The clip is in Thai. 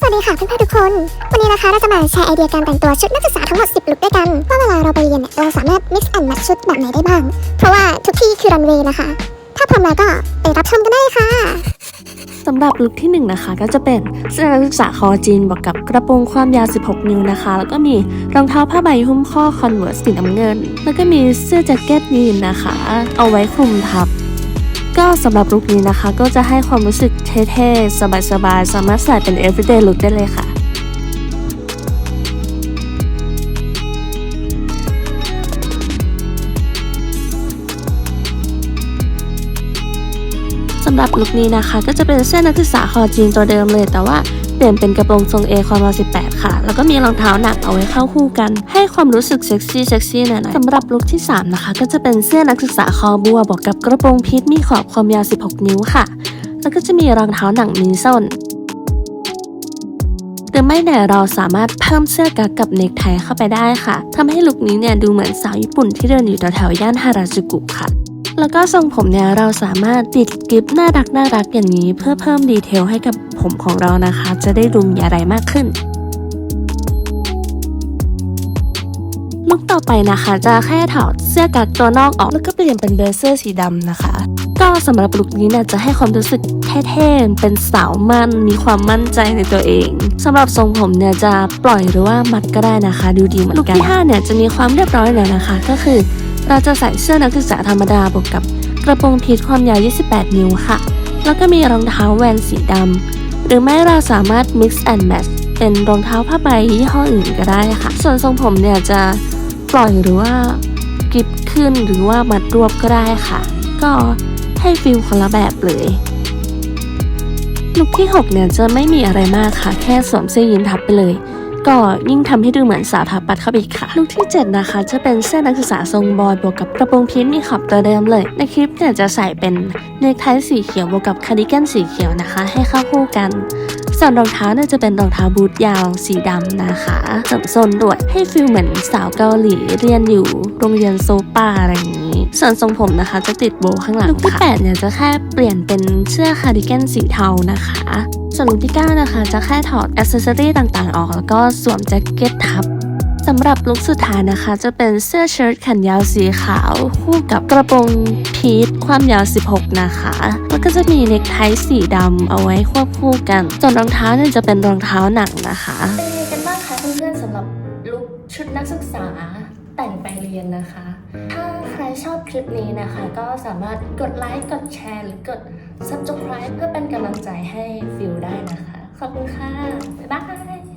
สวัสดีค่ะเพื่อนๆทุกคน วันนี้นะคะเราจะมาแชร์ไอเดียการแต่งตัวชุดนักศึกษาทั้งหมด 10 ลุคด้วยกัน ว่าเวลาเราไปเรียนเนี่ยเราสามารถ mix and match ชุดแบบไหนได้บ้าง เพราะว่าทุกที่คือรันเวย์นะคะ ถ้าพร้อมแล้วก็ไปรับชมกันได้เลยค่ะสำหรับลุคที่ 1 นะคะก็จะเป็นเสื้อนักศึกษาคอจีนบวกกับกระโปรงความยาว 16 นิ้วนะคะ แล้วก็มีรองเท้าผ้าใบหุ้มข้อคอนเวิร์สสีน้ำเงิน แล้วก็มีเสื้อแจ็คเก็ตยีนนะคะ เอาไว้คลุมทับ ก็สำหรับลุคนี้นะคะ ก็จะให้ความรู้สึกเท่ๆ สบายๆ สามารถใส่เป็น everyday look ได้เลยค่ะสำหรับลุคนี้นะคะ ก็จะเป็นเส้นนักศึกษาคอจีนตัวเดิมเลย แต่ว่า เปลี่ยนเป็นกระโปรงทรงเอความยาว18ค่ะ แล้วก็มีรองเท้าหนักเอาไว้เข้าคู่กัน ให้ความรู้สึกเซ็กซี่เซ็กซี่หน่อยๆสำหรับลุคที่ 3 นะคะ ก็จะเป็นเสื้อนักศึกษาคอบัวบวกกับกระโปรงพีทมีขอบความยาว 16 นิ้วค่ะ แล้วก็จะมีรองเท้าหนังมินส้นหรือไม่เนี่ยเราสามารถเพิ่มเสื้อกั๊กกับเนคไทเข้าไปได้ค่ะทำให้ลุคนี้เนี่ยดูเหมือนสาวญี่ปุ่นที่เดินอยู่แถวๆย่านฮาราจูกุค่ะ แล้วก็ทรงผมเนี่ยเราสามารถติดกิฟน่ารักน่ารักอย่างนี้ เพื่อเพิ่มดีเทลให้กับผมของเรานะคะ จะได้ดูมีอะไรมากขึ้นลุคต่อไปนะคะ จะแค่ถอดเสื้อกั๊กตัวนอกออกแล้วก็เปลี่ยนเป็นเบลเซอร์สีดำนะคะ ก็สำหรับลุคนี้เนี่ยจะให้ความรู้สึกเท่ๆเป็นสาวมั่นมีความมั่นใจในตัวเองสำหรับทรงผมเนี่ยจะปล่อยหรือว่ามัดก็ได้นะคะ ดูดีเหมือนกันลุคที่ห้าเนี่ยจะมีความเรียบร้อยหน่อยนะคะ ก็คือ เราจะใส่เสื้อนักศึกษาธรรมดาบวกกับกระโปรงพีทความยาว 28 นิ้วค่ะ แล้วก็มีรองเท้าแวนสีดำ หรือไม่เราสามารถ mix and match เป็นรองเท้าผ้าใบยี่ห้ออื่นก็ได้ค่ะ ส่วนทรงผมเนี่ยจะปล่อยหรือว่ากิบขึ้นหรือว่ามัดรวบก็ได้ค่ะ ก็ให้ฟิลคนละแบบเลยลุคที่ 6 เนี่ยจะไม่มีอะไรมากค่ะ แค่สวมเสื้อยีนทับไปเลย ก็ยิ่งทำให้ดูเหมือนสาวทับปัดเข้าไปอีกค่ะลุคที่ 7 นะคะ จะเป็นเสื้อนักศึกษาทรงบอยบวกกับกระโปรงพีทมีขอบตัวเดิมเลย ในคลิปเนี่ยจะใส่เป็นเนคไทสีเขียวบวกกับคาร์ดิแกนสีเขียวนะคะ ให้เข้าคู่กันส่วนรองเท้าเนี่ยจะเป็นรองเท้าบูทยาวสีดำนะคะเสริมโซนด้วยให้ฟิลเหมือนสาวเกาหลีเรียนอยู่โรงเรียนโซปาอะไรอย่างนี้ ส่วนทรงผมนะคะจะติดโบว์ข้างหลังลุคที่8เนี่ยจะแค่เปลี่ยนเป็นเสื้อคาร์ดิแกนสีเทานะคะ ส่วนลุคที่ 9 นะคะ จะแค่ถอดอ c เซสซอรี่ต่างๆ ออก แล้วก็สวมแจ็คเก็ตทับสำหรับลุคสุดท้ายนะคะ จะเป็นเสื้อเชิ้ตแขนยาวสีขาว คู่กับกระโปรงพีทความยาว 16 นะคะ แล้วก็จะมีเนคไทสีดำเอาไว้ควบคู่กัน ส่วนรองเท้าเนี่ยจะเป็นรองเท้าหนังนะคะเป็นไงกันบ้างคะเพื่อนๆสำหรับลุคชุดนักศึกษา แต่งไปเรียนนะคะ ถ้าใครชอบคลิปนี้นะคะ ก็สามารถกดไลค์ กดแชร์ หรือกด subscribe เพื่อเป็นกำลังใจให้ฟิลได้นะคะ ขอบคุณค่ะ บ๊ายบาย